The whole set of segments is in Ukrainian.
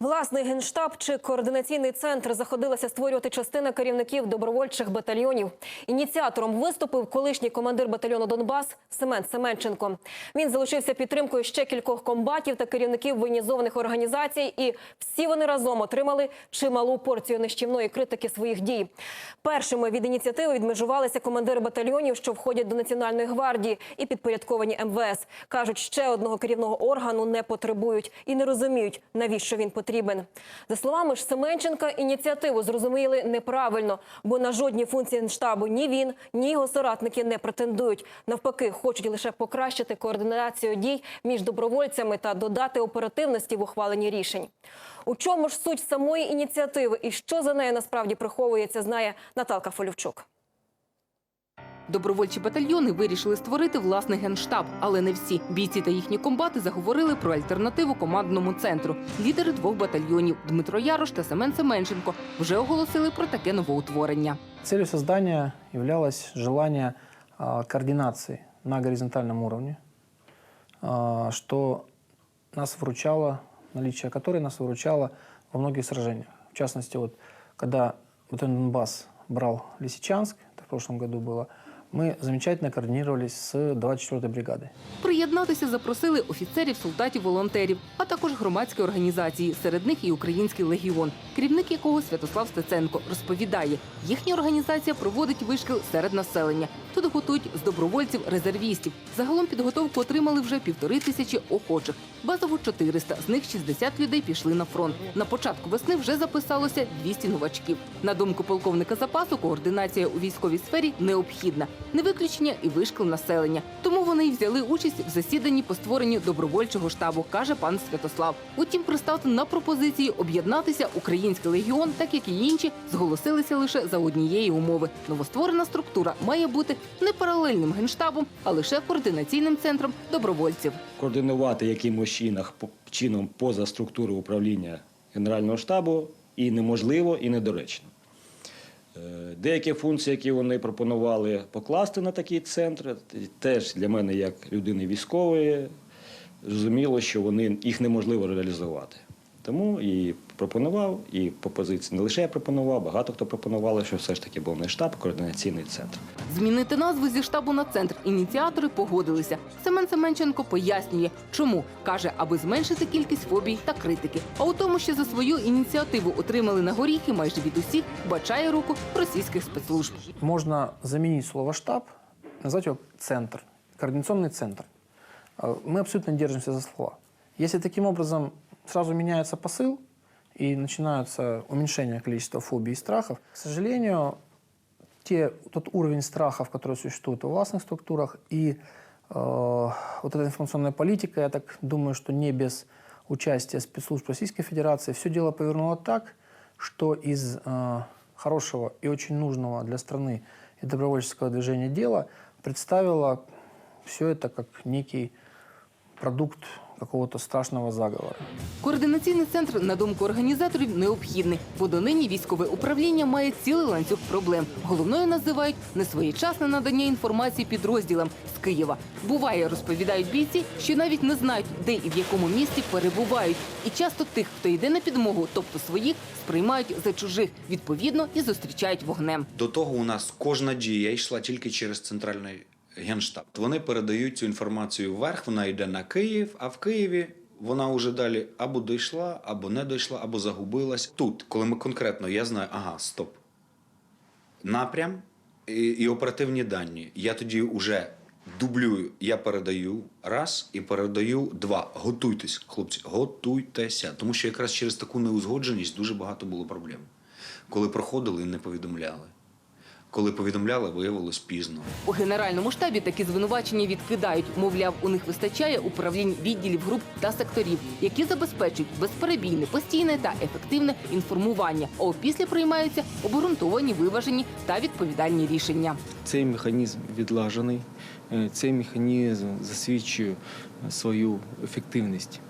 Власний генштаб чи координаційний центр заходилася створювати частина керівників добровольчих батальйонів. Ініціатором виступив колишній командир батальйону Донбас Семен Семенченко. Він залишився підтримкою ще кількох комбатів та керівників воєнізованих організацій, і всі вони разом отримали чималу порцію нищівної критики своїх дій. Першими від ініціативи відмежувалися командири батальйонів, що входять до національної гвардії і підпорядковані МВС. кажуть, ще одного керівного органу не потребують і не розуміють, навіщо він потрібен. За словами ж Семенченка, ініціативу зрозуміли неправильно, бо на жодні функції Генштабу ні він, ні його соратники не претендують. Навпаки, хочуть лише покращити координацію дій між добровольцями та додати оперативності в ухваленні рішень. У чому ж суть самої ініціативи і що за нею насправді приховується, знає Наталка Фолівчук. Добровольчі батальйони вирішили створити власний генштаб, але не всі бійці та їхні комбати заговорили про альтернативу командному центру. Лідери двох батальйонів Дмитро Ярош та Семен Семенченко вже оголосили про таке новоутворення. Целью создания являлось желание а, координации на горизонтальном уровне, а, что нас выручало, наличие которой нас выручало во многих сражениях. В частности, вот, когда батальон Донбасс брал Лисичанск, это в прошлом году было, мы замечательно координировались с 24-й бригадой. Приєднатися запросили офіцерів, солдатів, волонтерів, а також громадські організації. Серед них і Український легіон, керівник якого Святослав Стеценко розповідає, їхня організація проводить вишкіл серед населення. Тут готують з добровольців резервістів. Загалом підготовку отримали вже півтори тисячі охочих. Базово 400, з них 60 людей пішли на фронт. На початку весни вже записалося 200 новачків. На думку полковника запасу, координація у військовій сфері необхідна. Не виключення і вишкіл населення. Тому вони й взяли участь в засіданні по створенню добровольчого штабу, каже пан Святослав. Утім, пристати на пропозиції об'єднатися Український легіон, так як і інші, зголосилися лише за однієї умови. Новостворена структура має бути не паралельним генштабом, а лише координаційним центром добровольців. координувати якимось чином поза структурою управління Генерального штабу і неможливо, і недоречно. Деякі функції, які вони пропонували покласти на такий центр, теж для мене, як людини військової, зрозуміло, що вони, їх неможливо реалізувати. Тому і пропонував, і по позиції не лише я пропонував, багато хто пропонували, що все ж таки був не штаб, а координаційний центр. Змінити назву зі штабу на центр ініціатори погодилися. Семен Семенченко пояснює, чому каже, аби зменшити кількість фобій та критики. А у тому, що за свою ініціативу отримали на горіхи майже від усіх, бачає руку російських спецслужб. Можно заменить слово «штаб», назвать его «центр», координационный центр. А, Мы абсолютно держимся за слова. Если таким образом сразу меняется посыл И начинается уменьшение количества фобий и страхов, к сожалению, те, тот уровень страхов, который существует в властных структурах, и э, вот эта информационная политика, я так думаю, что не без участия спецслужб Российской Федерации, все дело повернуло так, что из э, хорошего и очень нужного для страны и добровольческого движения дела представило все это как некий продукт какого-то страшного заговора. Координаційний центр, на думку організаторів, необхідний, бо донині військове управління має цілий ланцюг проблем. Головною називають несвоєчасне надання інформації підрозділам з Києва. Буває, розповідають бійці, що навіть не знають, де і в якому місті перебувають. І часто тих, хто йде на підмогу, тобто своїх, сприймають за чужих, відповідно і зустрічають вогнем. До того у нас кожна дія йшла тільки через центральний генштаб. Вони передають цю інформацію вверх, вона йде на Київ, а в Києві вона вже далі або дійшла, або не дійшла, або загубилась. Тут, коли ми конкретно, я знаю, ага, стоп. Напрям і, і оперативні дані. Я тоді вже дублюю, я передаю раз і передаю два. Готуйтесь, хлопці, готуйтеся. Тому що якраз через таку неузгодженість дуже багато було проблем. Коли проходили, і не повідомляли. Коли повідомляли, виявилось пізно. У генеральному штабі такі звинувачення відкидають. Мовляв, у них вистачає управлінь відділів груп та секторів, які забезпечують безперебійне, постійне та ефективне інформування. А опісля приймаються обґрунтовані, виважені та відповідальні рішення. Цей механізм відлажений, е, цей механізм засвідчує свою ефективність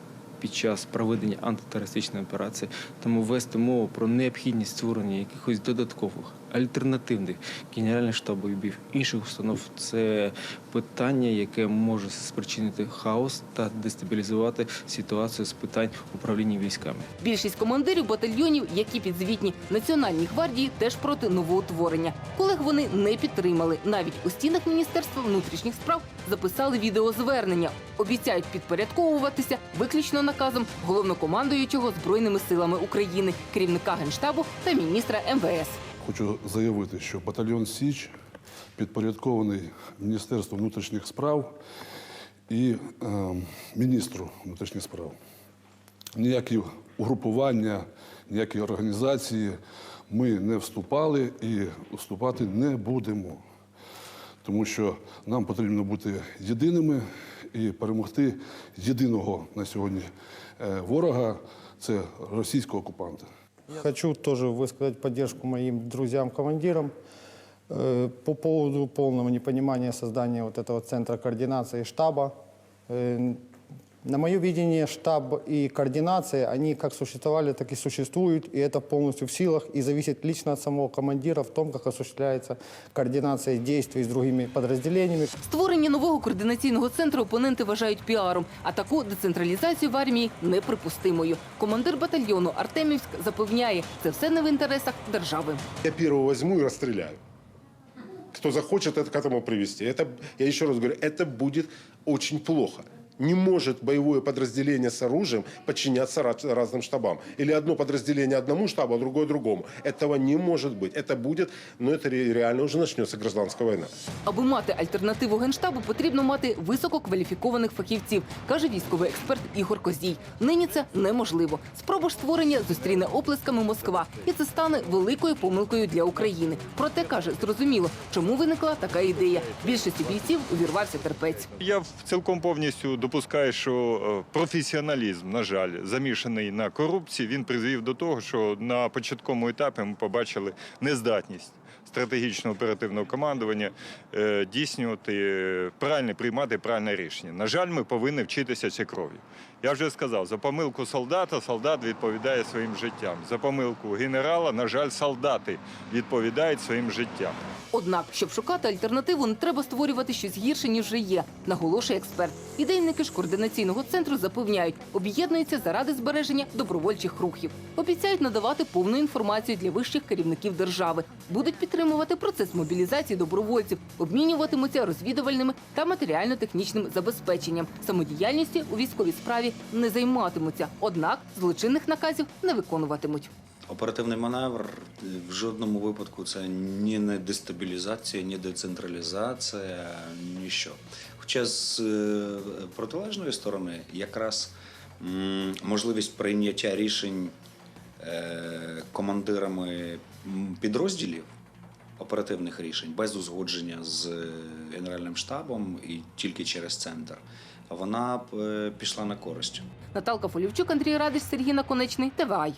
під час проведення антитерористичної операції. Тому вести мову про необхідність створення якихось додаткових альтернативних генеральних штабів інших установ це питання, яке може спричинити хаос та дестабілізувати ситуацію з питань управління військами. Більшість командирів батальйонів, які підзвітні Національній гвардії, теж проти новоутворення. Колег вони не підтримали. Навіть у стінах Міністерства внутрішніх справ записали відеозвернення. Обіцяють підпорядковуватися виключно наказом головнокомандуючого збройними силами України, керівника генштабу та міністра МВС. Хочу заявити, що батальйон Січ підпорядкований Міністерству внутрішніх справ і е, міністру внутрішніх справ. Ніякі угрупування, ніякі організації ми не вступали і вступати не будемо. Тому що нам потрібно бути єдиними і перемогти єдиного на сьогодні е, ворога це російського окупанта. Хочу тоже высказать поддержку моим друзьям-командирам э, по поводу полного непонимания создания вот этого центра координации штаба. Э, На мое видение, штаб и координация, они как существовали, так и существуют, и это полностью в силах, и зависит лично от самого командира в том, как осуществляется координация действий с другими подразделениями. Створення нового координаційного центру опоненти вважають піаром, а таку децентралізацію в армії неприпустимою. Командир батальйону Артемівськ запевняє, це все не в інтересах держави. Я первого возьму и расстреляю. Кто захочет это к этому привести. Это, я еще раз говорю, это будет очень плохо. Не может боевое подразделение с оружием подчиняться раз- разным штабам. Или одно подразделение одному штабу, а другое другому. Этого не может быть. Это будет, но это ре- реально уже начнется гражданская война. Аби мати альтернативу генштабу, потрібно мати висококваліфікованих фахівців, каже військовий експерт Ігор Козій. Нині це неможливо. Спробу ж створення зустріне оплесками Москва, і це стане великою помилкою для України. Проте каже, зрозуміло, чому виникла така ідея. Більшості бійців увірвався терпець. Я в- цілком повністю допускаю, що е, професіоналізм, на жаль, замішаний на корупції, він призвів до того, що на початковому етапі ми побачили нездатність стратегічного оперативного командування е, дійснювати е, правильне, приймати правильне рішення. На жаль, ми повинні вчитися цій крові. Я вже сказав, за помилку солдата солдат відповідає своїм життям. За помилку генерала, на жаль, солдати відповідають своїм життям. Однак, щоб шукати альтернативу, не треба створювати щось гірше, ніж вже є, наголошує експерт. Ідейники ж координаційного центру запевняють, об'єднуються заради збереження добровольчих рухів. Обіцяють надавати повну інформацію для вищих керівників держави. Будуть підтримувати процес мобілізації добровольців, обмінюватимуться розвідувальними та матеріально-технічним забезпеченням. Самодіяльністю у військовій справі не займатимуться, однак злочинних наказів не виконуватимуть. Оперативний маневр в жодному випадку це ні не дестабілізація, ні децентралізація, ніщо. Хоча з е, протилежної сторони якраз можливість прийняття рішень е, командирами підрозділів, оперативних рішень без узгодження з е, Генеральним штабом і тільки через центр, вона е, пішла на користь. Наталка Фолівчук, Андрій Радич, Сергій Наконечний, ТВАЙ.